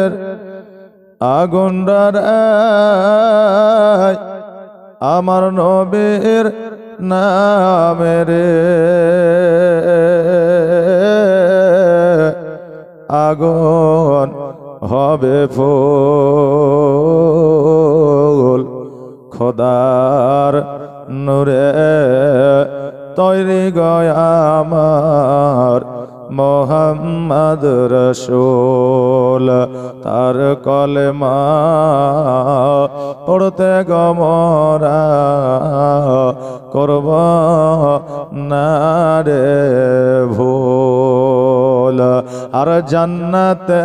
জাহান্নামের আগুনডার আমার নবীর নামের আগুন হবে ফুল খোদার নূরে তৈরি গয় আমার মোহাম্মদ রসুল। তার কলেমা পড়তে গমরা করব না রে ভুল। আর জান্নাতে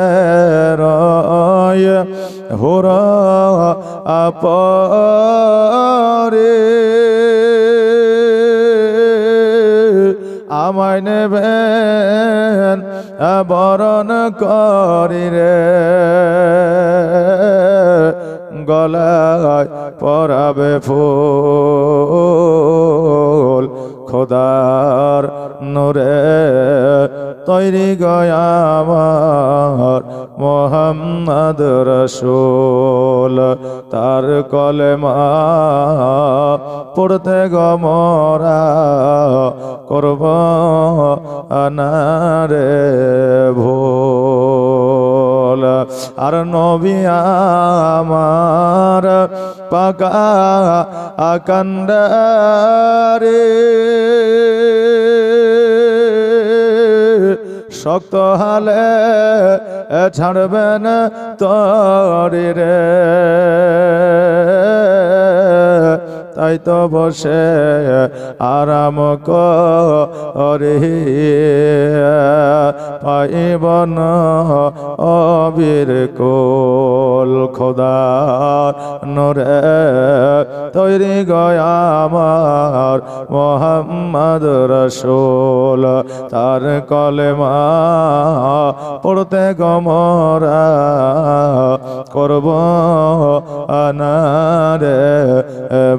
রয় হুর আপরে। আমায় নেবেন বরণ করি রে। গলায় পরাবে ফুল খোদার নূরে তৈরি গয়ামার মোহাম্মদ রসুল। তার কলেমা পড়তে গমরা করব আনারে ভোল। আর নবী আমার পাকা আকান্ডারে, শক্ত হালে ছাড়বেন তরি রে। তাই তো বসে আরাম করে পাইবন অবির কোল খোদা নরে তৈরি গয়া আমার মোহাম্মদ রসুল। তার কলেমা পড়তে গমরা করব আনারে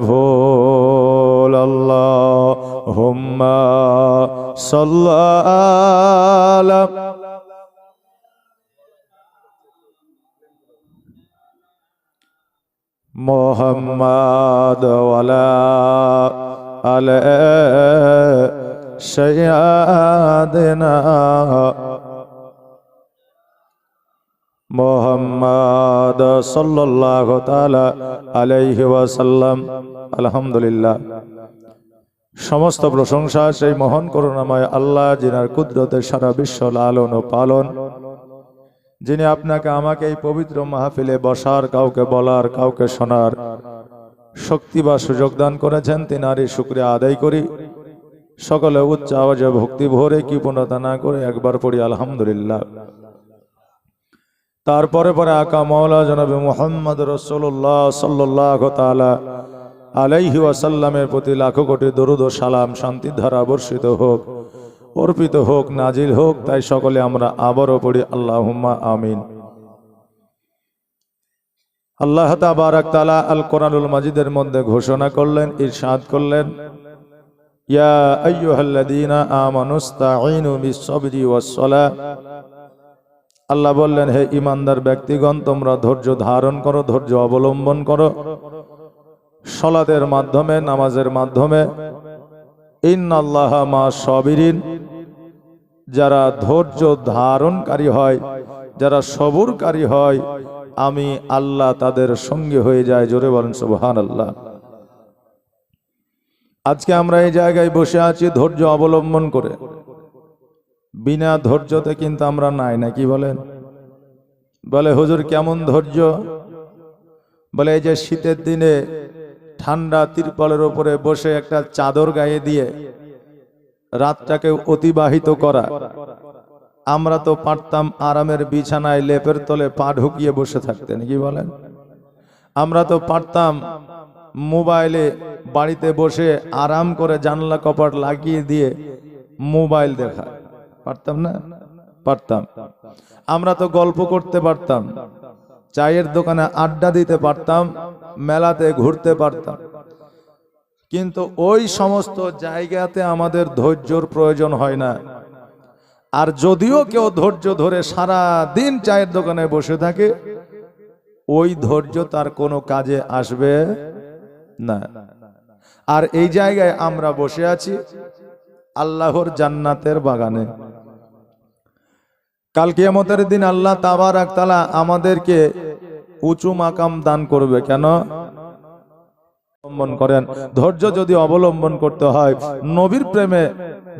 ভোল। আল্লাহ হুম্মা মোহাম্মদ ওয়ালা আলে সৈয়াদনা মোহাম্মদ সাল্লাল্লাহু তাআলা আলাইহি ওয়াসাল্লাম। আলহামদুলিল্লাহ। সমস্ত প্রশংসা সেই মহান করুণাময় আল্লাহ, যিনার কুদরতে সারা বিশ্ব লালন ও পালন যিনি আপনাকে আমাকে এই পবিত্র মাহফিলে বসার, কাউকে বলার, কাউকে শোনার শক্তি বা সুযোগ দান করেছেন, তিনারই শুক্রিয়া আদায় করি। সকলে উচ্চ আওয়াজে ভক্তি ভরে পূর্ণতা না করে একবার পড়ি, আলহামদুলিল্লাহ। তারপরে পরে আকা মৌলা জনাবে মোহাম্মদ রসোল্লাহ সাল্লাহ আলাইহি ওয়াসাল্লামের প্রতি লাখো কোটি দরুদ ও সালাম শান্তির ধারা বর্ষিত হোক। অর্পিত হোক, নাজিল হোক, তাই সকলে আমরা আবারও পড়ি, আল্লাহুম্মা আমিন। আল্লাহ তাবারাক তাআলা আল কোরআনুল মাজিদের মধ্যে ঘোষণা করলেন, ইরশাদ করলেন আল্লাহ বললেন, হে ইমানদার ব্যক্তিগণ, তোমরা ধৈর্য ধারণ করো, ধৈর্য অবলম্বন করো। সলাদের মাধ্যমে, নামাজের মাধ্যমে। ইন ইন্নাল্লাহ মা সবিরিন। যারা ধৈর্য ধারণকারী হয়, যারা সবুরকারী হয়, আমি আল্লাহ তাদের সঙ্গে হয়ে যায় জোরে বলেন সুবহান আল্লাহ আজকে আমরা এই জায়গায় বসে আছি ধৈর্য অবলম্বন করে। বিনা ধৈর্যতে কিন্তু আমরা নাই নাকি বলেন? বলে, হুজুর, কেমন ধৈর্য? বলে, এই যে শীতের দিনে ঠান্ডা তিরপলের উপরে বসে একটা চাদর গায়ে দিয়ে রাতটাকে অতিবাহিত করা। আমরা তো পারতাম আরামের বিছানায় লেপের তলে পা ঢুকিয়ে বসে থাকতে, নাকি বলেন? আমরা তো পারতাম মোবাইলে বাড়িতে বসে আরাম করে জানলা কপাট লাগিয়ে দিয়ে মোবাইল দেখা। পারতাম না? পারতাম। আমরা তো গল্প করতে পারতাম, চায়ের দোকানে আড্ডা দিতে পারতাম, মেলাতে ঘুরতে পারতাম। কিন্তু ওই সমস্ত জায়গাতে আমাদের ধৈর্যর প্রয়োজন হয় না। আর যদিও কেউ ধৈর্য ধরে সারা দিন চায়ের দোকানে বসে থাকে, ওই ধৈর্য তার কোনো কাজে আসবে না। আর এই জায়গায় আমরা বসে আছি আল্লাহর জান্নাতের বাগানে। কাল কিয়ামতের দিন আল্লাহ তাআলা আমাদেরকে উঁচু মাকাম দান করবে। কেন? অবলম্বন করেন। ধৈর্য যদি অবলম্বন করতে হয়, নবীর প্রেমে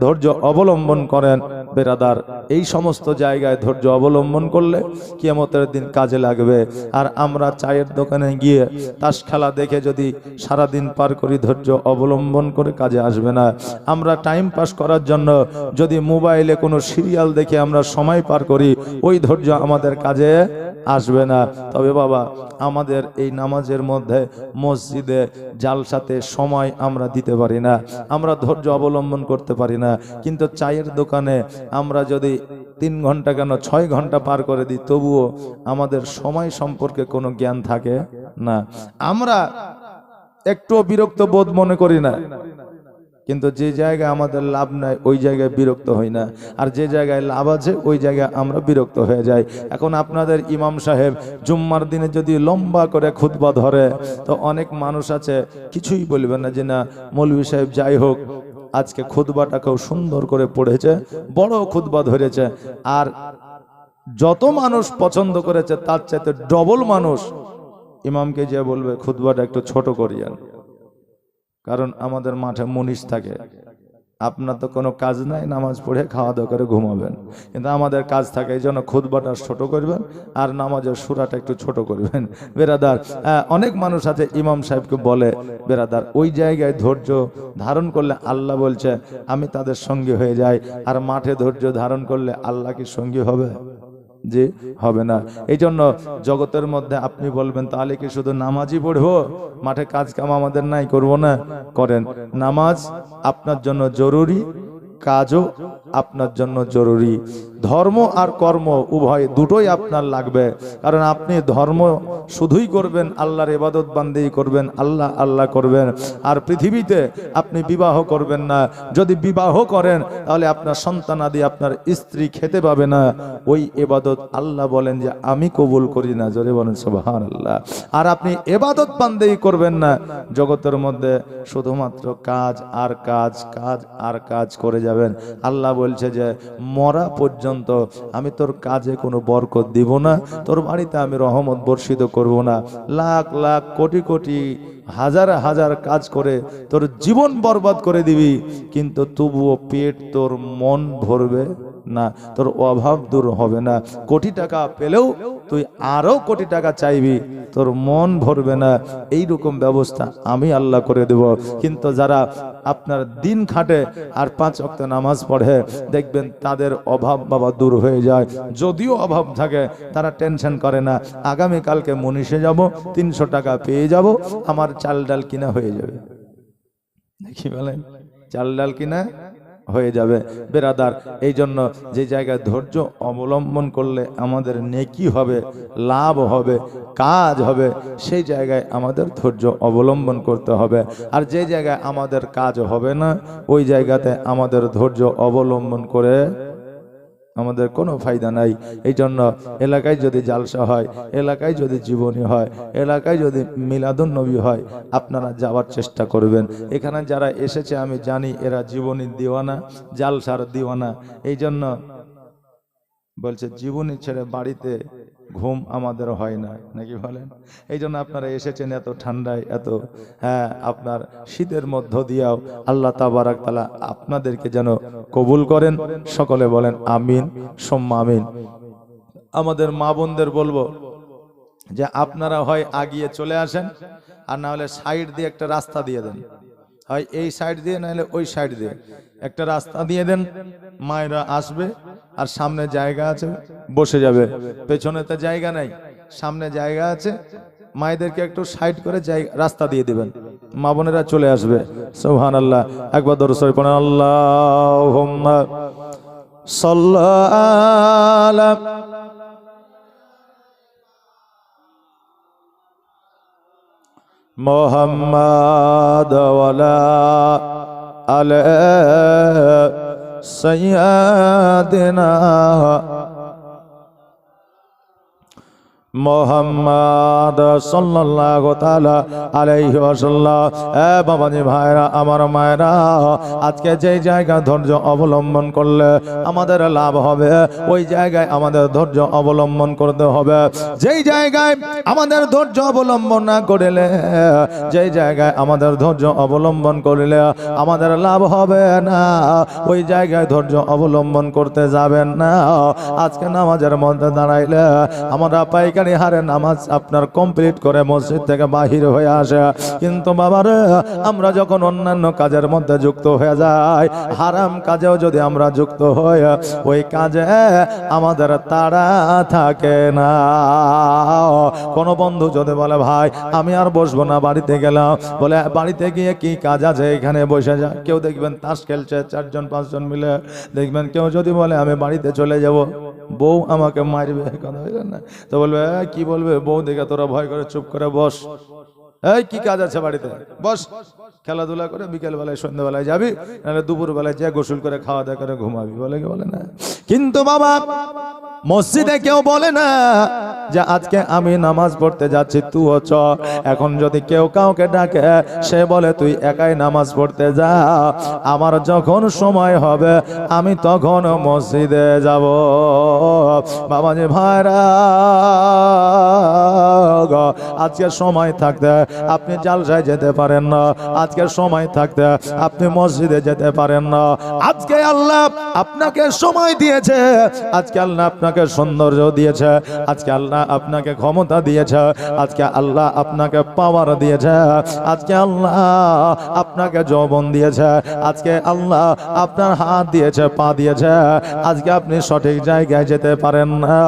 ধৈর্য অবলম্বন করেন বেরাদার। এই সমস্ত জায়গায় ধৈর্য অবলম্বন করলে কিয়ামতের দিন কাজে লাগবে। আর আমরা চায়ের দোকানে গিয়ে তাস খেলা দেখে যদি সারা দিন পার করি, ধৈর্য অবলম্বন করে কাজে আসবে না। আমরা টাইম পাস করার জন্য যদি মোবাইলে কোনো সিরিয়াল দেখে আমরা সময় পার করি, ওই ধৈর্য আমাদের কাজে আসবে না। তবে বাবা, আমাদের এই নামাজের মধ্যে মসজিদে জালসাতে সময় আমরা দিতে পারি না। আমরা ধৈর্য অবলম্বন করতে পারি না। কিন্তু চায়ের দোকানে আমরা যদি তিন ঘণ্টা কেন ছয় ঘণ্টা পার করে দিই, তবুও আমাদের সময় সম্পর্কে কোনো জ্ঞান থাকে না। আমরা একটুও বিরক্ত বোধ মনে করি না। কিন্তু যে জায়গায় আমাদের লাভ নাই, ওই জায়গায় বিরক্ত হই না। আর যে জায়গায় লাভ আছে, ওই জায়গায় আমরা বিরক্ত হয়ে যাই। এখন আপনাদের ইমাম সাহেব জুম্মার দিনে যদি লম্বা করে খুতবা ধরে, তো অনেক মানুষ আছে, কিছুই বলবে না যে না, মৌলভী সাহেব যাই হোক, আজকে খুতবাটা খুব সুন্দর করে পড়েছে, বড় খুতবা ধরেছে। আর যত মানুষ পছন্দ করেছে, তার চাইতে ডবল মানুষ, ইমামকে যে বলবে, খুতবাটা একটু ছোট করিয়েন। কারণ আমাদের মাঠে মুনিশ থাকে। আপনার তো কোনো কাজ নাই, নামাজ পড়ে খাওয়া দাওয়া করে ঘুমাবেন। কিন্তু আমাদের কাজ থাকে এই জন্য খুদবাটা ছোট করবেন আর নামাজের সুরাটা একটু ছোট করবেন। বেরাদার অনেক মানুষ আছে, ইমাম সাহেবকে বলে, বেরাদার, ওই জায়গায় ধৈর্য ধারণ করলে আল্লাহ বলছে, আমি তাদের সঙ্গী হয়ে যাই। আর মাঠে ধৈর্য ধারণ করলে আল্লাহ কি সঙ্গী হবে? যে হবে না। এই জন্য জগতের মধ্যে আপনি বলবেন, তাহলে কি শুধু নামাজই পড়ব? মাঠে কাজ কাম আমাদের নাই, করব না? করেন। নামাজ আপনার জন্য জরুরি, কাজও আপনার জন্য জরুরি। ধর্ম আর কর্ম উভয় দুটোই আপনার লাগবে। কারণ আপনি ধর্ম শুধুই করবেন, আল্লাহর এবাদত বান্দেই করবেন, আল্লাহ আল্লাহ করবেন। আর পৃথিবীতে আপনি বিবাহ করবেন না। যদি বিবাহ করেন, তাহলে আপনার সন্তান আদি আপনার স্ত্রী খেতে পাবে না। ওই এবাদত আল্লাহ বলেন যে, আমি কবুল করি না। জোরে বলেন সুবহান আল্লাহ আর আপনি এবাদত বান্দেই করবেন না। জগতের মধ্যে শুধুমাত্র কাজ আর কাজ কাজ আর কাজ করে যাবেন। আল্লাহ বলছে যে, মরা পর্যন্ত আমি তোর কাজে কোনো বরকত দিব না। তোর বাড়িতে আমি রহমত বর্ষিত করব না। লাখ লাখ, কোটি কোটি, হাজার হাজার কাজ করে তোর জীবন বরবাদ করে দিবি। কিন্তু তবুও পেট তোর মন ভরবে। না, তোর অভাব দূর হবে না। কোটি টাকা পেলেও তুই আরও কোটি টাকা চাইবি, তোর মন ভরবে না। এই রকম ব্যবস্থা আমি আল্লাহ করে দেব। কিন্তু যারা আপনার দিন খাটে আর পাঁচ অক্ত নামাজ পড়ে, দেখবেন তাদের অভাব বাবা দূর হয়ে যায়। যদিও অভাব থাকে, তারা টেনশন করে না। আগামী কালকে মনীষে যাব, তিনশো টাকা পেয়ে যাব, আমার চাল ডাল কিনা হয়ে যাবে। দেখি বলেন, চাল ডাল কিনা হয়ে যাবে। বেরাদার এই জন্য যে জায়গায় ধৈর্য অবলম্বন করলে আমাদের নেকি হবে, লাভ হবে, কাজ হবে, সেই জায়গায় আমাদের ধৈর্য অবলম্বন করতে হবে। আর যে জায়গায় আমাদের কাজ হবে না, ওই জায়গাতে আমাদের ধৈর্য অবলম্বন করে আমাদের কোনো ফায়দা নাই। এই জন্য এলাকায় যদি জালসা হয়, এলাকায় যদি জীবনী হয়, এলাকায় যদি মিলাদুন নবী হয়, আপনারা যাওয়ার চেষ্টা করবেন। এখানে যারা এসেছে, আমি জানি এরা জীবনী দিওয়ানা, জালসার দিওয়ানা। এই জন্য বলছে, জীবনী ছেড়ে বাড়িতে ঘুম আমাদের হয় না। নাকি বলেন? এই জন্য আপনারা এসেছেন এত ঠান্ডায়, এত হ্যাঁ আপনার শীতের মধ্য দিয়েও আল্লাহ তাবারাক তালা আপনাদেরকে যেন কবুল করেন। সকলে বলেন, আমিন, সোম্মা আমিন। আমাদের মা বোনদের বলব যে, আপনারা হয় আগিয়ে চলে আসেন আর না হলে সাইড দিয়ে একটা রাস্তা দিয়ে দেন। হয় এই সাইড দিয়ে, নাহলে ওই সাইড দিয়ে। একটা রাস্তা দিয়ে দেন, মায়েরা আসবে আর সামনে জায়গা আছে, বসে যাবে। পেছনে তো জায়গা নাই, সামনে জায়গা আছে। মায়েদেরকে একটু সাইড করে জায়গা রাস্তা দিয়ে দিবেন। মা বোনেরা চলে আসবে। সোহান আল্লাহ একবার দরসই পড়েন আল্লাহ সাল্লাহ محمد ولا على سيدنا মোহাম্মদ সাল্লাল্লাহু তাআলা আলাইহি ওয়াসাল্লাম। এ বাবাজি ভাইরা, আমার মায়েরা, আজকে যে জায়গা ধৈর্য অবলম্বন করলে আমাদের লাভ হবে, ওই জায়গায় আমাদের ধৈর্য অবলম্বন করতে হবে। যেই জায়গায় আমাদের ধৈর্য অবলম্বন না করলে, যেই জায়গায় আমাদের ধৈর্য অবলম্বন করলে আমাদের লাভ হবে না, ওই জায়গায় ধৈর্য অবলম্বন করতে যাবেন না। আজকে নামাজের মধ্যে দাঁড়াইলে আমরা পাইকারি হারে নামাজ আপনার কমপ্লিট করে মসজিদ থেকে বাহির হয়ে আসে। কিন্তু বাবার, আমরা যখন অন্যান্য কাজের মধ্যে যুক্ত হয়ে যাই, হারাম কাজেও যদি আমরা যুক্ত হই, ওই কাজে আমাদের তারা থাকে না। কোনো বন্ধু যদি বলে, ভাই, আমি আর বসবো না, বাড়িতে গেলাম। বলে, বাড়িতে গিয়ে কি কাজ আছে? এখানে বসে যা। কেউ দেখবেন তাস খেলছে, চারজন, পাঁচজন মিলে। দেখবেন কেউ যদি বলে, আমি বাড়িতে চলে যাব। বউ আমাকে মারবে না। তো বলবে "এ, কি বলবে? বউ দেখে তোরা ভয় করে চুপ করে বস। এই কি কাজ আছে বাড়িতে? বস। খেলাধুলা করে বিকেল বেলায় সন্ধ্যাবেলায় যাবি, নাহলে দুপুর বেলায় যে গোসল করে খাওয়া দাওয়া করে ঘুমাবি, বলে কি বলে না? কিন্তু বাবা, মসজিদে কেউ বলে না যে আজকে আমি নামাজ পড়তে যাচ্ছি তুইও চ। এখন যদি কেউ কাউকে ডাকে, সে বলে, তুই একাই নামাজ পড়তে যা। আমার যখন সময় হবে, আমি তখন মসজিদে যাব। বাবাজি ভাইরা, আজকে সময় থাকতে আপনি জালসায় যেতে পারেন না। আজকে সময় থাকতে আপনি মসজিদে যেতে পারেন না। আজকে আল্লাহ আপনাকে সময় দিয়েছে। আজকে আল্লাহ আপনাকে সৌন্দর্য দিয়েছে। আজকে আল্লাহ আপনাকে ক্ষমতা দিয়েছে। আজকে আল্লাহ আপনাকে পাওয়ার দিয়েছে। আজকে আল্লাহ আপনাকে যৌবন দিয়েছে। আজকে আল্লাহ আপনার হাত দিয়েছে, পা দিয়েছে। আজকে আপনি সঠিক জায়গায় যেতে পারেন না।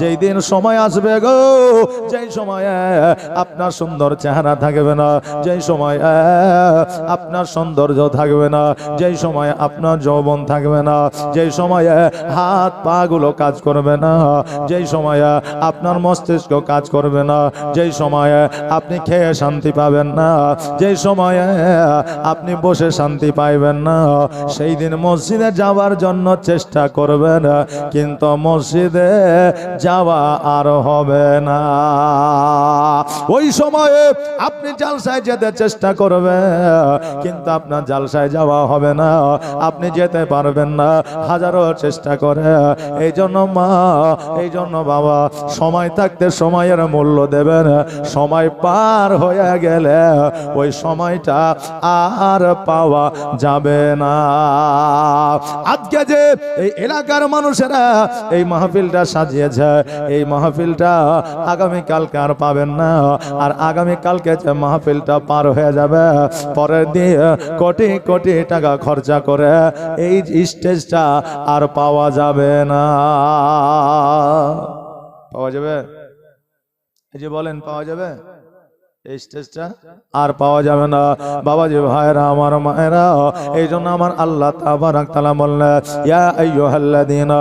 যেই দিন সময় আসবে গো, যেই সময়ে আপনার সুন্দর চেহারা থাকবে না। যেই সময় আপনার সৌন্দর্য থাকবে না, যেই সময় আপনার যৌবন থাকবে না, যেই সময়ে হাত পা গুলো কাজ করবে না, যেই সময়ে আপনার মস্তিষ্ক কাজ করবে না, যেই সময়ে আপনি খেয়ে শান্তি পাবেন না, যেই সময়ে আপনি বসে শান্তি পাইবেন না, সেই দিন মসজিদে যাওয়ার জন্য চেষ্টা করবেন, কিন্তু মসজিদে যাওয়া আর হবে না। ওই সময়ে আপনি জালসায় যেতে চেষ্টা করবেন কিন্তু আপনার জালসায় যাওয়া হবে না। আপনি যেতে পারবেন না। হাজারো চেষ্টা করে। এই জন্য মা এই জন্য বাবা, সময় থাকতে সময়ের মূল্য দেবেন। সময় পার হয়ে গেলে ওই সময়টা আর পাওয়া যাবে না। আজকে যে এই এলাকার মানুষেরা এই মাহফিলটা সাজিয়েছে, এই মাহফিলটা আগামীকালকে আর পাবেন না। আর আগামীকালকে যে মাহফিলটা পার হয়ে যাবে পরের দিন কোটি কোটি টাকা খরচা করে এই স্টেজটা আর পাওয়া যাবে না। পাওয়া যাবে? এই যে বলেন, পাওয়া যাবে? এই স্টেজটা আর পাওয়া যাবে না। বাবাজি ভাইরা, আমার মায়েরা, এই জন্য আমার আল্লাহ তাবারাক তাআলা বললেন, ইয়া আইয়ুহাল্লাযীনা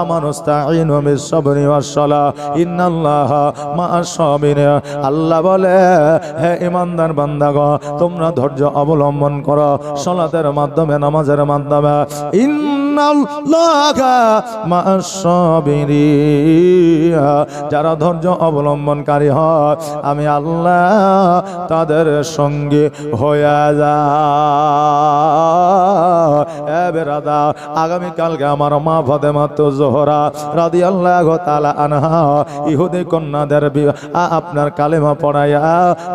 আমানুস্তাঈনু বিস-সাবরি ওয়াস-সালাহ, ইন্নাল্লাহা মা'আস সাবিরিন আল্লাহ বলে, হে ঈমানদার বান্দাগণ, তোমরা ধৈর্য অবলম্বন করো, সালাতের মাধ্যমে, নামাজের মাধ্যমে। ইন্নাল্লাহা সাবিরিন যারা ধৈর্য অবলম্বনকারী হয় আমি আল্লাহ তাদের সঙ্গে হয়ে যা আগামীকালকে আমার মা ফাতেমা জোহরা রাদি আল্লাহ আনহা, ইহুদি কন্যাদের আপনার কালেমা পড়াইয়া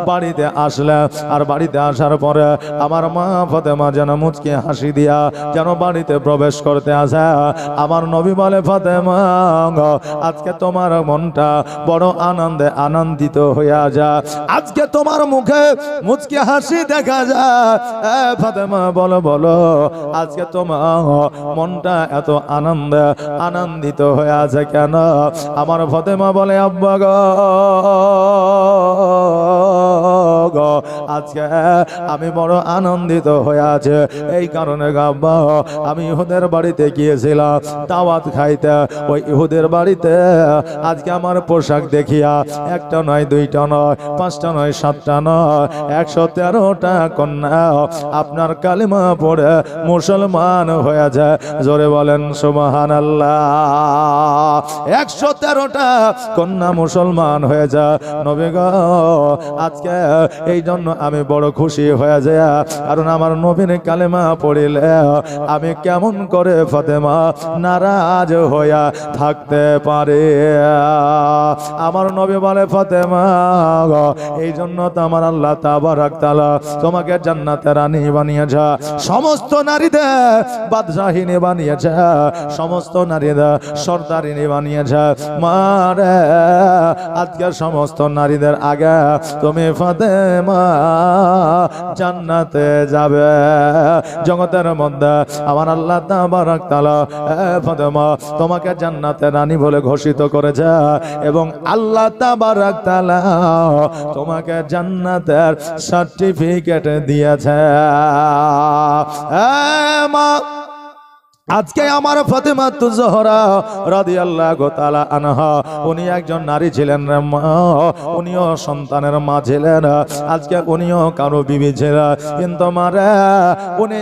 বাড়িতে আসলে, আর বাড়িতে আসার পরে আমার মা ফাতেমা যেন মুচকি হাসি দিয়া যেন বাড়িতে প্রবেশ করতে আসে। আমার নবী বলে, ফাতেমা আজকে তোমার মনটা বড় আনন্দে আনন্দিত হইয়া যা। আজকে তোমার মুখে মুচকে হাসি দেখা এ ফাতেমা বলো বলো আজকে তোমার মনটা এত আনন্দ আনন্দিত হয়ে আছে কেন? আমার ফতেমা বলে আব্বা গো। গো, আজকে আমি বড় আনন্দিত হয়ে আছে। এই কারণে গাব্বা আমি ইহুদের বাড়িতে গিয়েছিলাম, দাওয়াত খাইতে। ওই ইহুদের বাড়িতে আজকে আমার পোশাক দেখিয়া একটা নয়, দুইটা নয়, পাঁচটা নয়, সাতটা নয়, একশো তেরোটা কন্যা আপনার কালিমা পড়ে মুসলমান হয়ে যায়। জোরে বলেন সুবাহান আল্লাহ একশো তেরোটা কন্যা মুসলমান হয়ে যায়। নবীগ আজকে এই জন্য আমি বড় খুশি হয়ে যায়, কারণ আমার নবীন কালেমা পড়িলে আমি কেমন করে ফতেমা নারাজ হইয়া থাকতে পারে। আমার নবী বলে, ফতেমা এই জন্য তো আমার আল্লাহ তাবারাক তাআলা তোমাকে জান্নাতে রানী বানিয়েছে, সমস্ত নারীদের বাদশাহিনী বানিয়েছে, সমস্ত নারীদের সর্দারিনী বানিয়েছে। মারে আজকে সমস্ত নারীদের আগে তুমি ফাতেমা জান্নাতে যাবে। জগতের মধ্যে আমার আল্লাহ তাবারাক তাআলা তোমাকে জান্নাতে রানী বলে ঘোষিত করেছে এবং আল্লাহ তোমাকে জান্নাতের সার্টিফিকেট দিয়েছে। মা আজকে আমার ফতেমা তু জহরা রাদিয়াল্লাহু তাআলা আনহা, উনি একজন নারী ছিলেন মা, উনিও সন্তানের মা ছিলেন। আজকে উনিও কারও বিবি ছিলেন। কিন্তু মারে উনি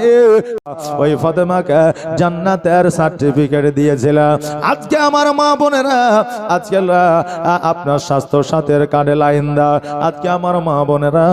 ওই ফতেমাকে জান্নাতের সার্টিফিকেট দিয়েছিলেন। আজকে আমার মা বোনেরা, আজকে আপনার স্বাস্থ্য সাথের কার্ডে লাইন দা আজকে আমার মা বোনেরা